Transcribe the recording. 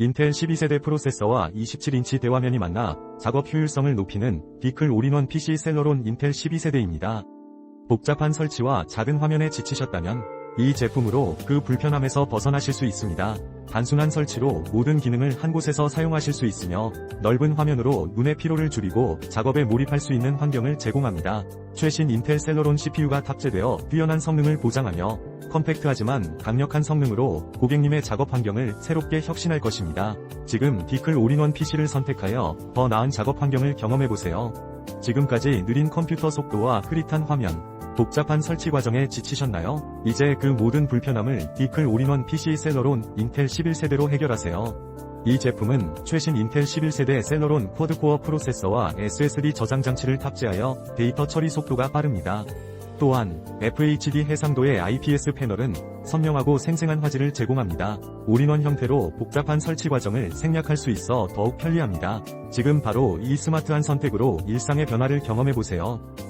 인텔 12세대 프로세서와 27인치 대화면이 만나 작업 효율성을 높이는 비클 올인원 PC 셀러론 인텔 12세대입니다. 복잡한 설치와 작은 화면에 지치셨다면 이 제품으로 그 불편함에서 벗어나실 수 있습니다. 단순한 설치로 모든 기능을 한 곳에서 사용하실 수 있으며 넓은 화면으로 눈의 피로를 줄이고 작업에 몰입할 수 있는 환경을 제공합니다. 최신 인텔 셀러론 CPU가 탑재되어 뛰어난 성능을 보장하며 컴팩트하지만 강력한 성능으로 고객님의 작업 환경을 새롭게 혁신할 것입니다. 지금 디클 올인원 PC를 선택하여 더 나은 작업 환경을 경험해보세요. 지금까지 느린 컴퓨터 속도와 흐릿한 화면, 복잡한 설치 과정에 지치셨나요? 이제 그 모든 불편함을 디클 올인원 PC 셀러론 인텔 11세대로 해결하세요. 이 제품은 최신 인텔 11세대 셀러론 쿼드코어 프로세서와 SSD 저장 장치를 탑재하여 데이터 처리 속도가 빠릅니다. 또한 FHD 해상도의 IPS 패널은 선명하고 생생한 화질을 제공합니다. 올인원 형태로 복잡한 설치 과정을 생략할 수 있어 더욱 편리합니다. 지금 바로 이 스마트한 선택으로 일상의 변화를 경험해보세요.